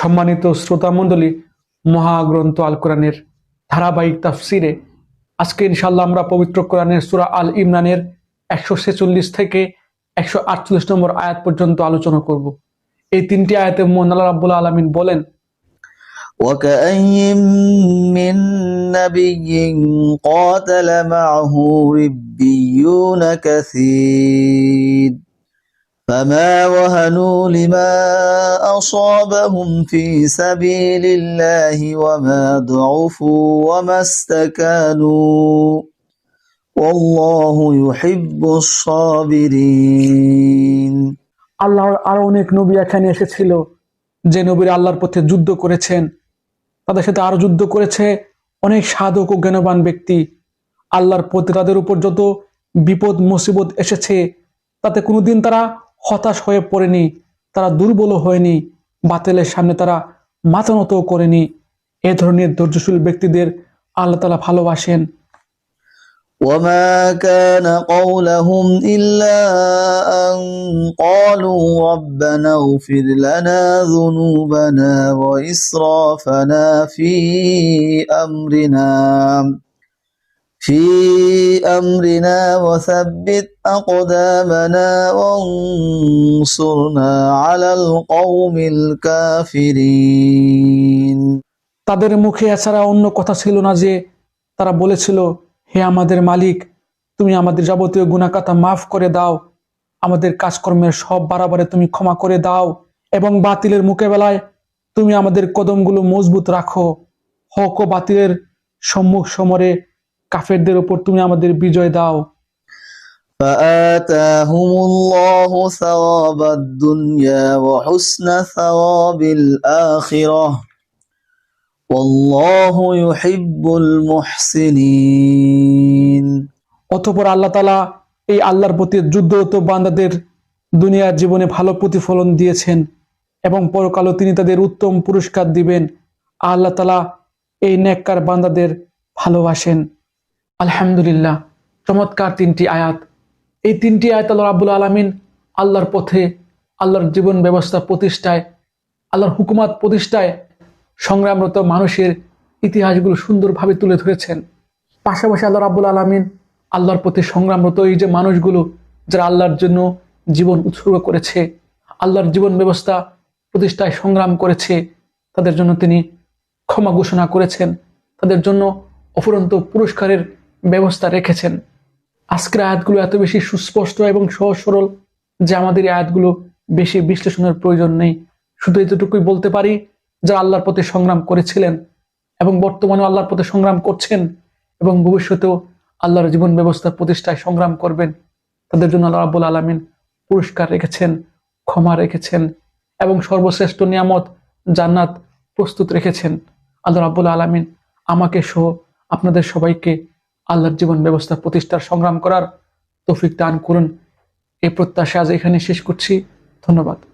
সম্মানিত শ্রোতামণ্ডলী মহাগ্রন্থ আল কোরআনের ধারাবাহিক তাফসিরে আজকে ইনশাল্লাহ আমরা পবিত্র কোরআনের সুরা আল ইমরানের একশো ছেচল্লিশ থেকে একশো আটচল্লিশ নম্বর আয়াত পর্যন্ত আলোচনা করব এই তিনটি আয়াতে মোহন আল্লাহ রাব্বুল আলমিন বলেন وكأي من نبي قاتل معه ربيون كثير فما وهنوا لما أصابهم في سبيل الله وما ضعفوا وما استكانوا والله يحب الصابرين আল্লাহর আরো অনেক নবী এখানে এসেছিল যে নবীর আল্লাহর পথে যুদ্ধ করেছেন তাদের সাথে আরো যুদ্ধ করেছে অনেক সাধক ও জ্ঞানবান ব্যক্তি আল্লাহর পথে তাদের উপর যত বিপদ মুসিবত এসেছে তাতে কোনোদিন তারা হতাশ হয়ে পড়েনি তারা দুর্বল হয়নি বাতিলের সামনে তারা মাথা নত করেনি এ ধরনের ধৈর্যশীল ব্যক্তিদের আল্লাহ তালা ভালোবাসেন وما كان قولهم إلا أن قالوا ربنا اغفر لنا ذنوبنا وإسرافنا في أمرنا في أمرنا وثبت أقدامنا وانصرنا على القوم الكافرين তাদের মুখে এছাড়া অন্য কথা ছিল না যে তারা বলেছিল হে আমাদের মালিক তুমি আমাদের যাবতীয় গুণাকাতা মাফ করে দাও আমাদের কাজকর্মের সব বাড়াবারে তুমি ক্ষমা করে দাও এবং বাতিলের মোকাবেলায় তুমি আমাদের কদমগুলো মজবুত রাখো হক ও বাতিলের সম্মুখ সমরে কাফেরদের উপর তুমি আমাদের বিজয় দাও فآتاهم الله ثواب الدنيا وحسن ثواب الآخرة والله يحب المحسنين অতপর আল্লাহ তালা এই আল্লাহর প্রতি যুদ্ধরত বান্দাদের দুনিয়ার জীবনে ভালো প্রতিফলন দিয়েছেন এবং পরকালও তিনি তাদের উত্তম পুরস্কার দিবেন আল্লাহ তালা এই নেককার বান্দাদের ভালোবাসেন আলহামদুলিল্লাহ, চমৎকার তিনটি আয়াত। এই তিনটি আয়াত আল্লাহ রাবুল আলমিন আল্লাহর পথে, আল্লাহর জীবন ব্যবস্থা প্রতিষ্ঠায়, আল্লাহর হুকুমাত প্রতিষ্ঠায় সংগ্রামরত মানুষের ইতিহাসগুলো সুন্দরভাবে তুলে ধরেছেন। পাশাপাশি আল্লাহ রাবুল আলমিন আল্লাহর প্রতি সংগ্রামরত এই যে মানুষগুলো, যারা আল্লাহর জন্য জীবন উৎসর্গ করেছে, আল্লাহর জীবন ব্যবস্থা প্রতিষ্ঠায় সংগ্রাম করেছে, তাদের জন্য তিনি ক্ষমা ঘোষণা করেছেন। তাদের জন্য অফুরন্ত পুরস্কারের ব্যবস্থা রেখেছেন। আজকের আয়াতগুলো এত বেশি সুস্পষ্ট এবং সহজ সরল যে আমাদের এই আয়াতগুলো বেশি বিশ্লেষণের প্রয়োজন নেই। শুধু এতটুকুই বলতে পারি, যারা আল্লাহর পথে সংগ্রাম করেছিলেন এবং বর্তমানে আল্লাহর পথে সংগ্রাম করছেন এবং ভবিষ্যতেও আল্লাহর জীবন ব্যবস্থা প্রতিষ্ঠায় সংগ্রাম করবেন, তাদের জন্য আল্লাহ রাব্বুল আলমিন পুরস্কার রেখেছেন, ক্ষমা রেখেছেন এবং সর্বশ্রেষ্ঠ নিয়ামত জান্নাত প্রস্তুত রেখেছেন। আল্লাহ রাব্বুল আলমিন আমাকে সহ আপনাদের সবাইকে আল্লাহর জীবন ব্যবস্থা প্রতিষ্ঠার সংগ্রাম করার তৌফিক দান করুন। এই প্রত্যাশা আজ এখানে শেষ করছি। ধন্যবাদ।